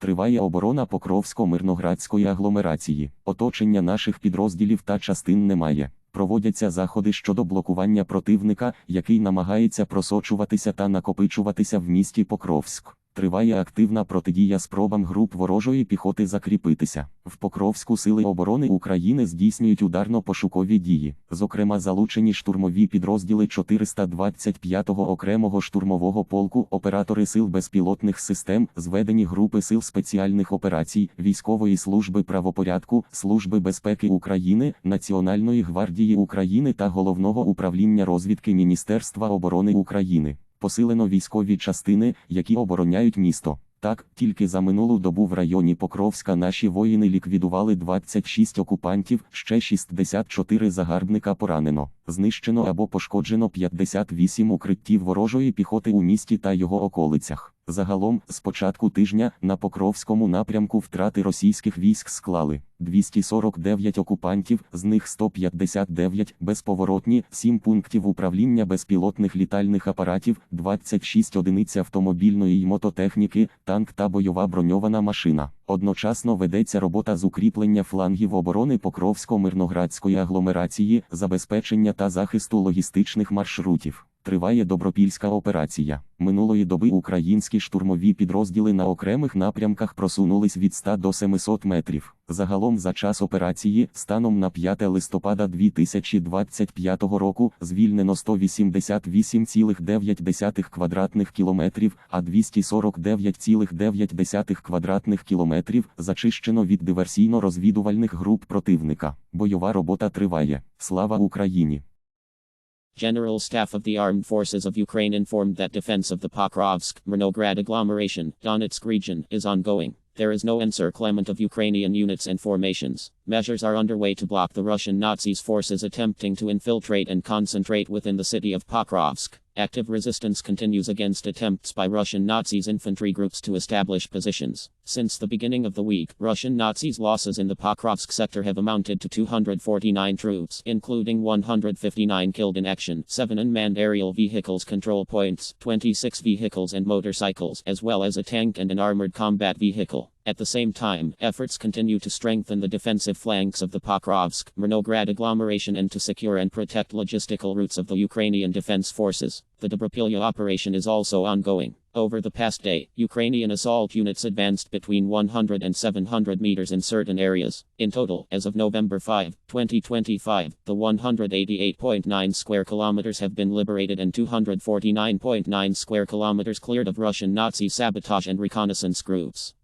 Триває оборона Покровсько-Мирноградської агломерації. Оточення наших підрозділів та частин немає. Проводяться заходи щодо блокування противника, який намагається просочуватися та накопичуватися в місті Покровськ. Триває активна протидія спробам груп ворожої піхоти закріпитися. В Покровську сили оборони України здійснюють ударно-пошукові дії. Зокрема, залучені штурмові підрозділи 425-го окремого штурмового полку, оператори сил безпілотних систем, зведені групи сил спеціальних операцій, військової служби правопорядку, Служби безпеки України, Національної гвардії України та Головного управління розвідки Міністерства оборони України посилено військові частини, які обороняють місто. Так, тільки за минулу добу в районі Покровська наші воїни ліквідували 26 окупантів, ще 64 загарбника поранено. Знищено або пошкоджено 58 укриттів ворожої піхоти у місті та його околицях. Загалом, з початку тижня, на Покровському напрямку втрати російських військ склали 249 окупантів, з них 159 безповоротні, 7 пунктів управління безпілотних літальних апаратів, 26 одиниць автомобільної й мототехніки, танк та бойова броньована машина. Одночасно ведеться робота з укріплення флангів оборони Покровсько-Мирноградської агломерації, забезпечення та захисту логістичних маршрутів. Триває добропільська операція. Минулої доби українські штурмові підрозділи на окремих напрямках просунулись від 100 до 700 метрів. Загалом за час операції, станом на 5 листопада 2025 року, звільнено 188,9 квадратних кілометрів, а 249,9 квадратних кілометрів зачищено від диверсійно-розвідувальних груп противника. Бойова робота триває. Слава Україні! General Staff of the Armed Forces of Ukraine informed that defense of the Pokrovsk, Myrnograd agglomeration, Donetsk region, is ongoing. There is no encirclement of Ukrainian units and formations. Measures are underway to block the Russian Nazis' forces attempting to infiltrate and concentrate within the city of Pokrovsk. Active resistance continues against attempts by Russian Nazis infantry groups to establish positions. Since the beginning of the week, Russian Nazis' losses in the Pokrovsk sector have amounted to 249 troops, including 159 killed in action, 7 unmanned aerial vehicles control points, 26 vehicles and motorcycles, as well as a tank and an armored combat vehicle. At the same time, efforts continue to strengthen the defensive flanks of the Pokrovsk, Myrnograd agglomeration and to secure and protect logistical routes of the Ukrainian defense forces. The Dobropilya operation is also ongoing. Over the past day, Ukrainian assault units advanced between 100 and 700 meters in certain areas. In total, as of November 5, 2025, the 188.9 square kilometers have been liberated and 249.9 square kilometers cleared of Russian Nazi sabotage and reconnaissance groups.